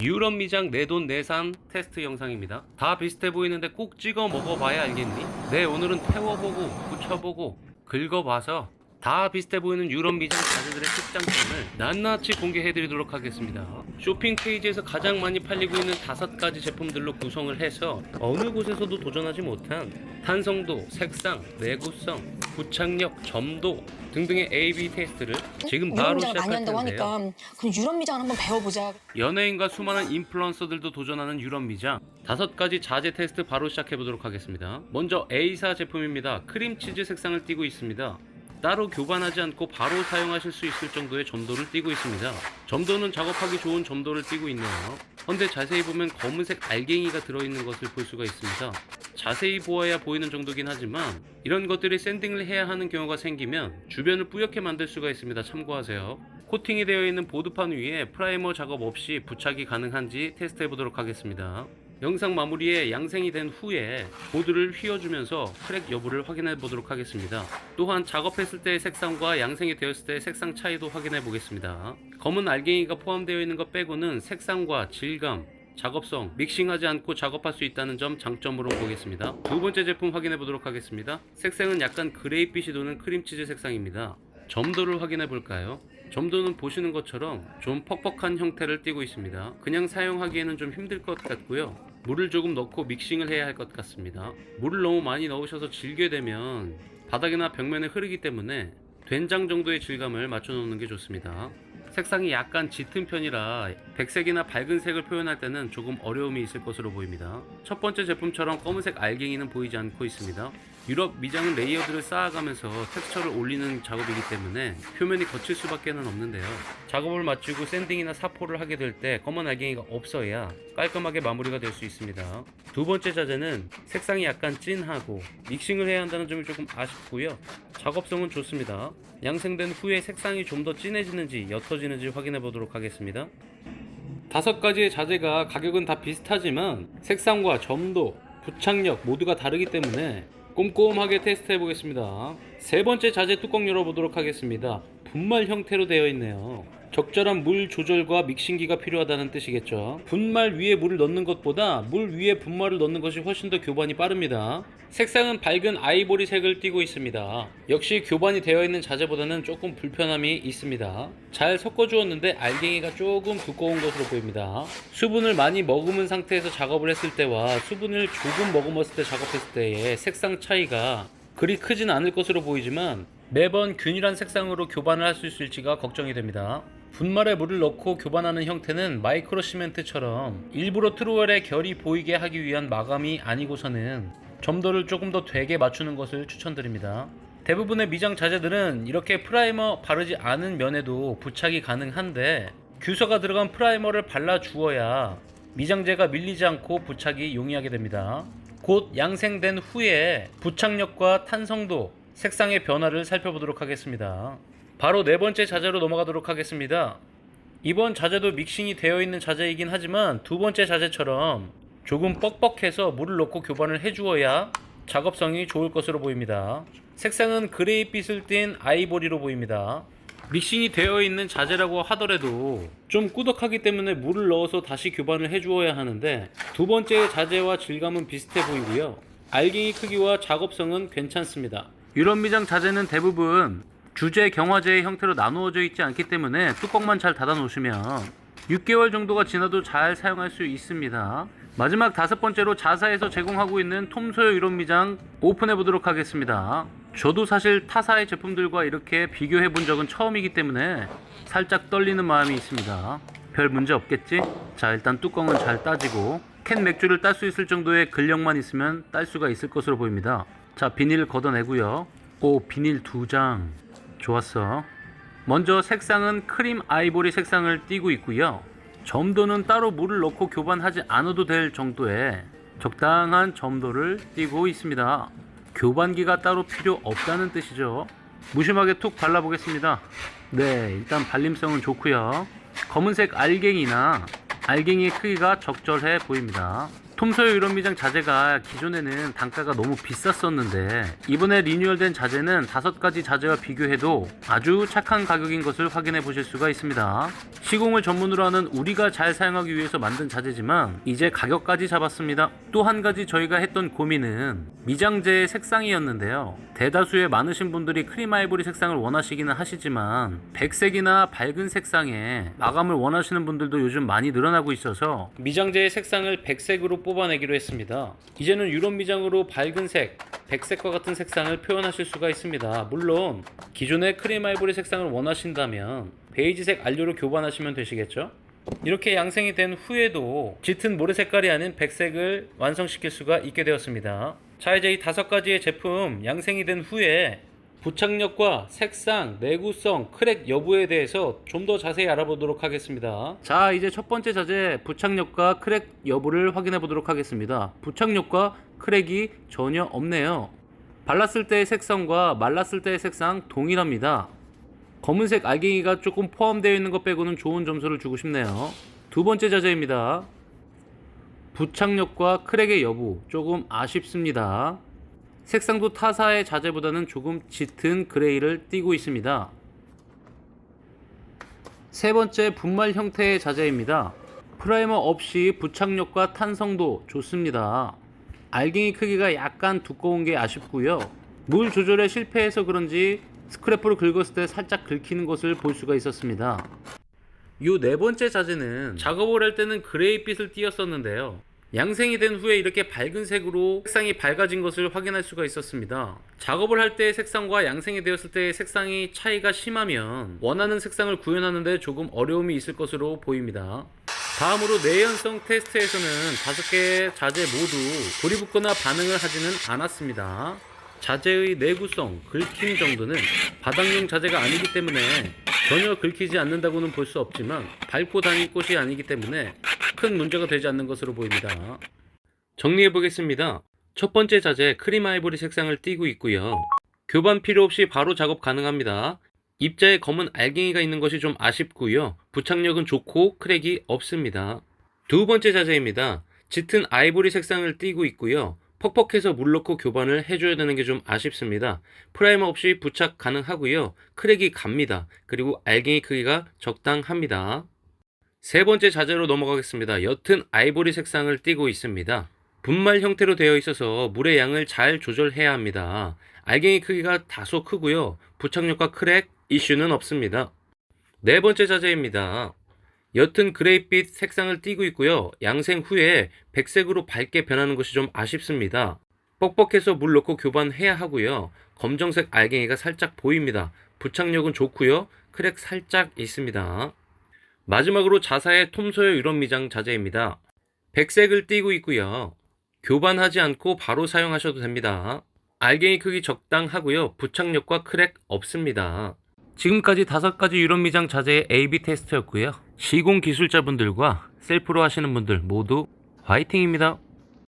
유럽 미장 내 돈 내산 테스트 영상입니다. 다 비슷해 보이는데 꼭 찍어 먹어봐야 알겠니? 네, 오늘은 태워보고 붙여보고 긁어봐서 다 비슷해 보이는 유럽 미장 자재들의 특장점을 낱낱이 공개해드리도록 하겠습니다. 쇼핑 페이지에서 가장 많이 팔리고 있는 다섯 가지 제품들로 구성을 해서 어느 곳에서도 도전하지 못한 탄성도, 색상, 내구성, 부착력, 점도 등등의 A/B 테스트를 지금 유럽 바로 많이 시작할 한다고 텐데요. 하니까 그럼 유럽 미장을 한번 배워보자. 연예인과 수많은 인플루언서들도 도전하는 유럽 미장 다섯 가지 자재 테스트 바로 시작해 보도록 하겠습니다. 먼저 A사 제품입니다. 크림치즈 색상을 띠고 있습니다. 따로 교반하지 않고 바로 사용하실 수 있을 정도의 점도를 띠고 있습니다. 점도는 작업하기 좋은 점도를 띠고 있네요. 헌데 자세히 보면 검은색 알갱이가 들어있는 것을 볼 수가 있습니다. 자세히 보아야 보이는 정도긴 하지만 이런 것들이 샌딩을 해야 하는 경우가 생기면 주변을 뿌옇게 만들 수가 있습니다. 참고하세요. 코팅이 되어 있는 보드판 위에 프라이머 작업 없이 부착이 가능한지 테스트 해 보도록 하겠습니다. 영상 마무리에 양생이 된 후에 보드를 휘어주면서 크랙 여부를 확인해 보도록 하겠습니다. 또한 작업했을 때의 색상과 양생이 되었을 때의 색상 차이도 확인해 보겠습니다. 검은 알갱이가 포함되어 있는 것 빼고는 색상과 질감, 작업성, 믹싱하지 않고 작업할 수 있다는 점 장점으로 보겠습니다. 두 번째 제품 확인해 보도록 하겠습니다. 색상은 약간 그레이빛이 도는 크림치즈 색상입니다. 점도를 확인해 볼까요? 점도는 보시는 것처럼 좀 퍽퍽한 형태를 띠고 있습니다. 그냥 사용하기에는 좀 힘들 것 같고요. 물을 조금 넣고 믹싱을 해야 할 것 같습니다. 물을 너무 많이 넣으셔서 질게 되면 바닥이나 벽면에 흐르기 때문에 된장 정도의 질감을 맞춰 놓는 게 좋습니다. 색상이 약간 짙은 편이라 백색이나 밝은 색을 표현할 때는 조금 어려움이 있을 것으로 보입니다. 첫 번째 제품처럼 검은색 알갱이는 보이지 않고 있습니다. 유럽 미장은 레이어드를 쌓아가면서 텍스처를 올리는 작업이기 때문에 표면이 거칠 수밖에는 없는데요. 작업을 마치고 샌딩이나 사포를 하게 될 때 검은 알갱이가 없어야 깔끔하게 마무리가 될 수 있습니다. 두 번째 자재는 색상이 약간 진하고 믹싱을 해야 한다는 점이 조금 아쉽고요. 작업성은 좋습니다. 양생된 후에 색상이 좀 더 진해지는지 옅어지는지 확인해 보도록 하겠습니다. 다섯 가지의 자재가 가격은 다 비슷하지만 색상과 점도, 부착력 모두가 다르기 때문에 꼼꼼하게 테스트해 보겠습니다. 세 번째 자재 뚜껑 열어보도록 하겠습니다. 분말 형태로 되어 있네요. 적절한 물 조절과 믹싱기가 필요하다는 뜻이겠죠. 분말 위에 물을 넣는 것보다 물 위에 분말을 넣는 것이 훨씬 더 교반이 빠릅니다. 색상은 밝은 아이보리 색을 띠고 있습니다. 역시 교반이 되어 있는 자재보다는 조금 불편함이 있습니다. 잘 섞어 주었는데 알갱이가 조금 두꺼운 것으로 보입니다. 수분을 많이 머금은 상태에서 작업을 했을 때와 수분을 조금 머금었을 때 작업했을 때의 색상 차이가 그리 크진 않을 것으로 보이지만 매번 균일한 색상으로 교반을 할 수 있을지가 걱정이 됩니다. 분말에 물을 넣고 교반하는 형태는 마이크로 시멘트처럼 일부러 트루얼의 결이 보이게 하기 위한 마감이 아니고서는 점도를 조금 더 되게 맞추는 것을 추천드립니다. 대부분의 미장 자재들은 이렇게 프라이머 바르지 않은 면에도 부착이 가능한데 규서가 들어간 프라이머를 발라 주어야 미장재가 밀리지 않고 부착이 용이하게 됩니다. 곧 양생된 후에 부착력과 탄성도, 색상의 변화를 살펴보도록 하겠습니다. 바로 네 번째 자재로 넘어가도록 하겠습니다. 이번 자재도 믹싱이 되어 있는 자재이긴 하지만 두 번째 자재처럼 조금 뻑뻑해서 물을 넣고 교반을 해주어야 작업성이 좋을 것으로 보입니다. 색상은 그레이빛을 띤 아이보리로 보입니다. 믹싱이 되어 있는 자재라고 하더라도 좀 꾸덕하기 때문에 물을 넣어서 다시 교반을 해주어야 하는데 두 번째 자재와 질감은 비슷해 보이고요. 알갱이 크기와 작업성은 괜찮습니다. 유럽 미장 자재는 대부분 주제 경화제의 형태로 나누어져 있지 않기 때문에 뚜껑만 잘 닫아 놓으시면 6개월 정도가 지나도 잘 사용할 수 있습니다. 마지막 다섯 번째로 자사에서 제공하고 있는 톰소요 유럽 미장 오픈해 보도록 하겠습니다. 저도 사실 타사의 제품들과 이렇게 비교해 본 적은 처음이기 때문에 살짝 떨리는 마음이 있습니다. 별 문제 없겠지? 자, 일단 뚜껑은 잘 따지고 캔 맥주를 딸 수 있을 정도의 근력만 있으면 딸 수가 있을 것으로 보입니다. 자, 비닐 걷어내고요. 오, 비닐 두 장. 좋았어. 먼저 색상은 크림 아이보리 색상을 띠고 있고요. 점도는 따로 물을 넣고 교반하지 않아도 될 정도의 적당한 점도를 띠고 있습니다. 교반기가 따로 필요 없다는 뜻이죠. 무심하게 툭 발라보겠습니다. 네, 일단 발림성은 좋고요. 검은색 알갱이나 알갱이의 크기가 적절해 보입니다. 톰소요 유럽 미장 자재가 기존에는 단가가 너무 비쌌었는데 이번에 리뉴얼된 자재는 다섯 가지 자재와 비교해도 아주 착한 가격인 것을 확인해 보실 수가 있습니다. 시공을 전문으로 하는 우리가 잘 사용하기 위해서 만든 자재지만 이제 가격까지 잡았습니다. 또 한 가지 저희가 했던 고민은 미장재의 색상이었는데요. 대다수의 많으신 분들이 크림 아이보리 색상을 원하시기는 하시지만 백색이나 밝은 색상의 마감을 원하시는 분들도 요즘 많이 늘어나고 있어서 미장재의 색상을 백색으로 뽑아내기로 했습니다. 이제는 유럽 미장으로 밝은 색, 백색과 같은 색상을 표현하실 수가 있습니다. 물론 기존의 크림 아이보리 색상을 원하신다면 베이지색 안료로 교반하시면 되시겠죠? 이렇게 양생이 된 후에도 짙은 모래 색깔이 아닌 백색을 완성시킬 수가 있게 되었습니다. 자 이제 이 다섯 가지의 제품 양생이 된 후에 부착력과 색상, 내구성, 크랙 여부에 대해서 좀 더 자세히 알아보도록 하겠습니다. 자, 이제 첫 번째 자재 부착력과 크랙 여부를 확인해 보도록 하겠습니다. 부착력과 크랙이 전혀 없네요. 발랐을 때의 색상과 말랐을 때의 색상 동일합니다. 검은색 알갱이가 조금 포함되어 있는 것 빼고는 좋은 점수를 주고 싶네요. 두 번째 자재입니다. 부착력과 크랙의 여부 조금 아쉽습니다. 색상도 타사의 자재보다는 조금 짙은 그레이를 띠고 있습니다. 세 번째 분말 형태의 자재입니다. 프라이머 없이 부착력과 탄성도 좋습니다. 알갱이 크기가 약간 두꺼운 게 아쉽고요. 물 조절에 실패해서 그런지 스크래퍼로 긁었을 때 살짝 긁히는 것을 볼 수가 있었습니다. 요 네 번째 자재는 작업을 할 때는 그레이빛을 띄었었는데요. 양생이 된 후에 이렇게 밝은 색으로 색상이 밝아진 것을 확인할 수가 있었습니다. 작업을 할 때의 색상과 양생이 되었을 때의 색상이 차이가 심하면 원하는 색상을 구현하는데 조금 어려움이 있을 것으로 보입니다. 다음으로 내연성 테스트에서는 다섯 개의 자재 모두 불이 붙거나 반응을 하지는 않았습니다. 자재의 내구성, 긁힘 정도는 바닥용 자재가 아니기 때문에 전혀 긁히지 않는다고는 볼 수 없지만 밟고 다닐 곳이 아니기 때문에 큰 문제가 되지 않는 것으로 보입니다. 정리해 보겠습니다. 첫 번째 자재 크림 아이보리 색상을 띠고 있고요. 교반 필요 없이 바로 작업 가능합니다. 입자에 검은 알갱이가 있는 것이 좀 아쉽고요. 부착력은 좋고 크랙이 없습니다. 두 번째 자재입니다. 짙은 아이보리 색상을 띠고 있고요. 퍽퍽해서 물 넣고 교반을 해줘야 되는 게 좀 아쉽습니다. 프라이머 없이 부착 가능하고요. 크랙이 갑니다. 그리고 알갱이 크기가 적당합니다. 세 번째 자재로 넘어가겠습니다. 옅은 아이보리 색상을 띠고 있습니다. 분말 형태로 되어 있어서 물의 양을 잘 조절해야 합니다. 알갱이 크기가 다소 크고요. 부착력과 크랙 이슈는 없습니다. 네 번째 자재입니다. 옅은 그레이빛 색상을 띠고 있고요. 양생 후에 백색으로 밝게 변하는 것이 좀 아쉽습니다. 뻑뻑해서 물 넣고 교반해야 하고요. 검정색 알갱이가 살짝 보입니다. 부착력은 좋고요. 크랙 살짝 있습니다. 마지막으로 자사의 톰소요 유럽 미장 자재입니다. 백색을 띠고 있고요. 교반하지 않고 바로 사용하셔도 됩니다. 알갱이 크기 적당하고요. 부착력과 크랙 없습니다. 지금까지 다섯 가지 유럽 미장 자재의 A/B 테스트였고요. 시공 기술자분들과 셀프로 하시는 분들 모두 화이팅입니다.